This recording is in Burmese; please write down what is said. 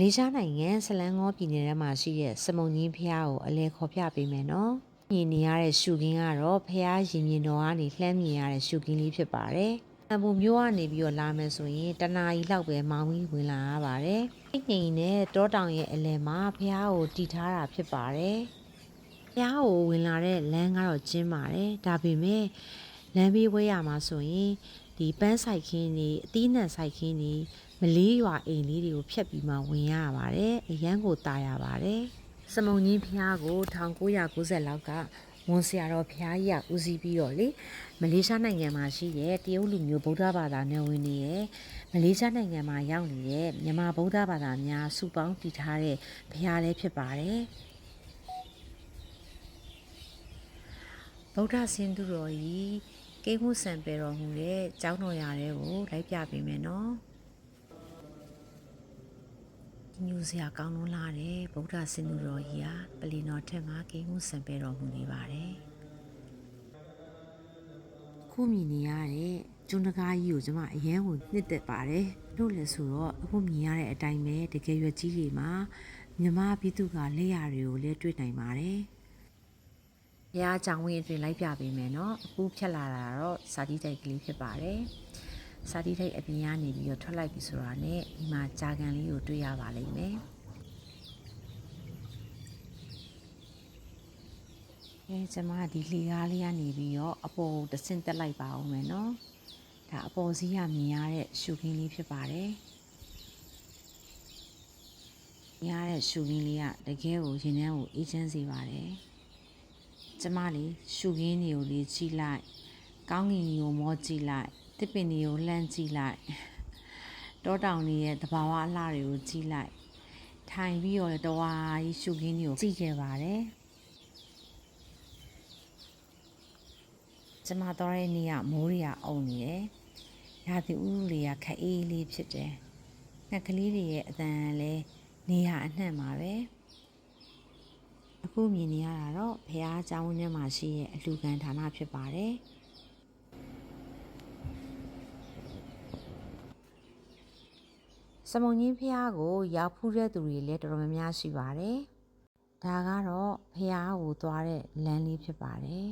လေးရှားနိုင်ငံဆလန်းငေါပြည်နယ်ထဲမှာရှိတဲ့စမုံကြီးဖျားကိုအလဲခေါ်ပြပေးမယ်နော်မြင်နေရတဲ့ရှုခင်းကတော့ဖျားရင်မြင်တော်ကနေလှမ်းမြင်ရတဲ့ရှုခင်းလေးဖြစ်ပါတယ်အပူမျိုးကနေပြီးတော့လာမယ်ဆိုရင်တနာရီလောက်ပဲမောင်းပြီးဝင်လာရပါတယ်အိတ်ငိန်နဲ့တောတောင်ရဲ့အလဲမှာဖျားကိုတီထားတာဖြစ်ပါတယ်ဖျားကိုဝင်လာတဲ့လမ်းကတော့ကျင်းပါတယ်ဒါပေမဲ့ လမ်းဘေးဝဲရမှာဆိုရင်ဒီပန်းဆိုင်ခင်းတွေအသီးနှံဆိုင်ခင်းတွေမလေးရွာအိမ်လေးတွေကိုဖျက်ပြီးမှဝင်ရပါတယ်အရန်ကိုตายရပါတယ်စမုံကြီးဖျားကို1990လောက်ကဝန်ဆရာတော်ဖျားကြီးကဦးစီးပြီးတော့လေမလေးရှားနိုင်ငံမှာရှိတဲ့တရုတ်လူမျိုးဗုဒ္ဓဘာသာနယ်ဝင်တွေရဲ့မလေးရှားနိုင်ငံမှာရောက်နေတဲ့မြန်မာဗုဒ္ဓဘာသာများစုပေါင်းတည်ထားတဲ့ဖျားလေးဖြစ်ပါတယ်ဗုဒ္ဓဆင်းသူတော်ကြီး ကိမှုစံပေတော်မူတဲ့ကျောင်းတော်ရာတွေကိုလိုက်ပြပေးမယ်နော်ညူစရာကောင်းလို့လာတယ်ဗုဒ္ဓဆင်းသူတော်ကြီးဟာပလီနော်ထက်မှာကိမှုစံပေတော်မူနေပါတယ်ခုမြင်နေရတဲ့ကျွန်းတကားကြီးကိုကျွန်မအရန်ကိုနှစ်သက်ပါတယ်လို့လဲဆိုတော့အခုမြင်ရတဲ့အတိုင်းပဲတကယ်ရွက်ကြီးတွေမှာမြမပြည်သူကလက်ရတွေကိုလည်းတွေ့နိုင်ပါတယ် ဘုရားကြောင်ဝင်အတွင်လိုက်ပြပေးမယ်နော်အခုဖြတ်လာတာတော့စာတိတိုက်ကလေးဖြစ်ပါတယ်စာတိထိုက်အပြင်ကနေပြီးတော့ထွက်လိုက်ပြီဆိုတာနဲ့ဒီမှာကြာကန်လေးကိုတွေ့ရပါလိမ့်မယ်အဲကျွန်မဒီလေကားလေးကနေပြီးတော့အပေါ်တဆင့်တက်လိုက်ပါအောင်မယ်နော်ဒါအပေါ်စီးရမြင်ရတဲ့ရှုခင်းလေးဖြစ်ပါတယ်မြင်ရတဲ့ရှုခင်းလေးကတကယ်ကိုရင်ထဲကိုအေးချမ်းစေပါတယ် ကျမလေးရှုခင်းတွေကိုလေးကြည့်လိုက်ကောင်းကင်ကြီးကိုမောကြည့်လိုက်တစ်ပင်တွေကိုလှမ်းကြည့်လိုက်တောတောင်တွေရဲ့တဘာဝအလှတွေကိုကြည့်လိုက်ထိုင်ပြီးတော့တဝါကြီးရှုခင်းတွေကိုကြည့်ခဲ့ပါတယ်ကျမတော်တဲ့နေ့ကမိုးရီယာအုံနေတယ်ရာသီဥတုတွေကခက်အေးလေးဖြစ်တယ်ငှက်ကလေးတွေရဲ့အတန်လည်းနေရအနှံ့ပါပဲ အခုမြင်နေရတာတော့ဘုရားကျောင်းထဲမှာရှိရဲ့အလူခံဌာနဖြစ်ပါတယ်စမုံကြီးဖះကိုရောက်ဖူးတဲ့သူတွေလည်းတော်တော်များများရှိပါတယ်ဒါကတော့ဖះကိုသွားတဲ့လမ်းလေးဖြစ်ပါတယ်